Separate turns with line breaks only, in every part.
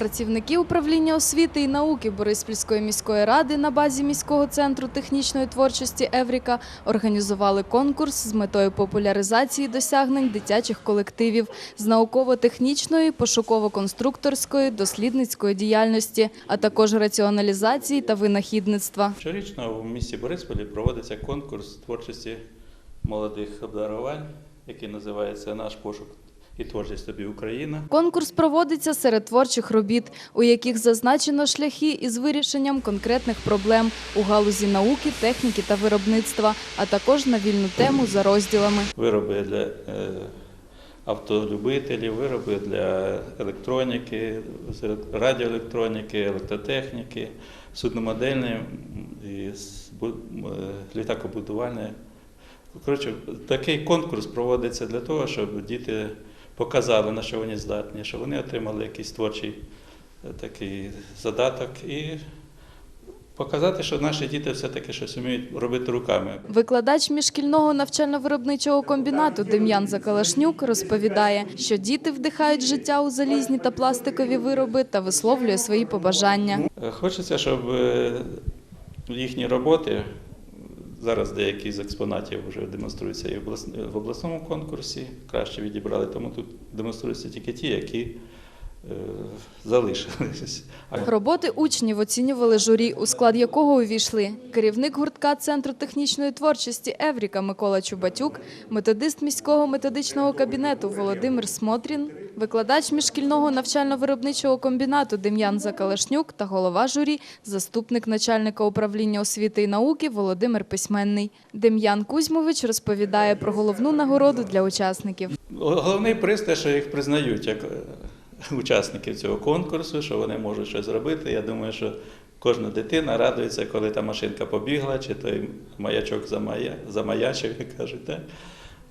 Працівники управління освіти і науки Бориспільської міської ради на базі міського центру технічної творчості Евріка організували конкурс з метою популяризації досягнень дитячих колективів з науково-технічної, пошуково-конструкторської, дослідницької діяльності, а також раціоналізації та винахідництва.
Щорічно у місті Борисполі проводиться конкурс творчості молодих обдарувань, який називається Наш пошук і творчість тобі Україна.
Конкурс проводиться серед творчих робіт, у яких зазначено шляхи із вирішенням конкретних проблем у галузі науки, техніки та виробництва, а також на вільну тему за розділами.
Вироби для е, автолюбителів, вироби для електроніки, радіоелектроніки, електротехніки, судномодельне і е, літакобудувальне. Коротше, такий конкурс проводиться для того, щоб діти показали, на що вони здатні, щоб вони отримали якийсь творчий е, такий задаток і показати, що наші діти все-таки щось вміють робити руками.
Викладач міжшкільного навчально-виробничого комбінату Дем'ян Закалашнюк розповідає, що діти вдихають життя у залізні та пластикові вироби та висловлює свої побажання.
Е, Хочеться, щоб е, їхні роботи, зараз деякі з експонатів вже демонструються і в обласному конкурсі, краще відібрали, тому тут демонструються тільки ті, які е, залишились.
Роботи учнів оцінювали журі, у склад якого увійшли керівник гуртка Центру технічної творчості Евріка Микола Чубатюк, методист міського методичного кабінету Володимир Смотрін, викладач міжшкільного навчально-виробничого комбінату Дем'ян Закалашнюк та голова журі, заступник начальника управління освіти і науки Володимир Письменний. Дем'ян Кузьмович розповідає про головну нагороду для учасників.
Головний приз те, що їх признають як е, учасників цього конкурсу, що вони можуть щось зробити. Я думаю, що кожна дитина радується, коли та машинка побігла, чи той маячок замая, замаячив, як кажуть.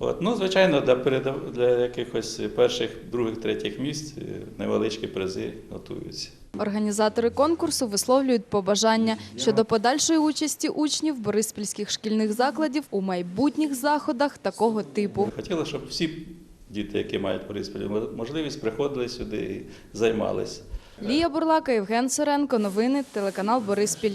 От. Ну, звичайно, для, передав- для якихось перших, других, третіх місць е, невеличкі призи готуються.
Організатори конкурсу висловлюють побажання щодо подальшої участі учнів бориспільських шкільних закладів у майбутніх заходах такого типу.
Хотіли, щоб всі діти, які мають в Бориспілі можливість, приходили сюди і займалися.
Лія Бурлака, Євген Соренко. Новини телеканал Бориспіль.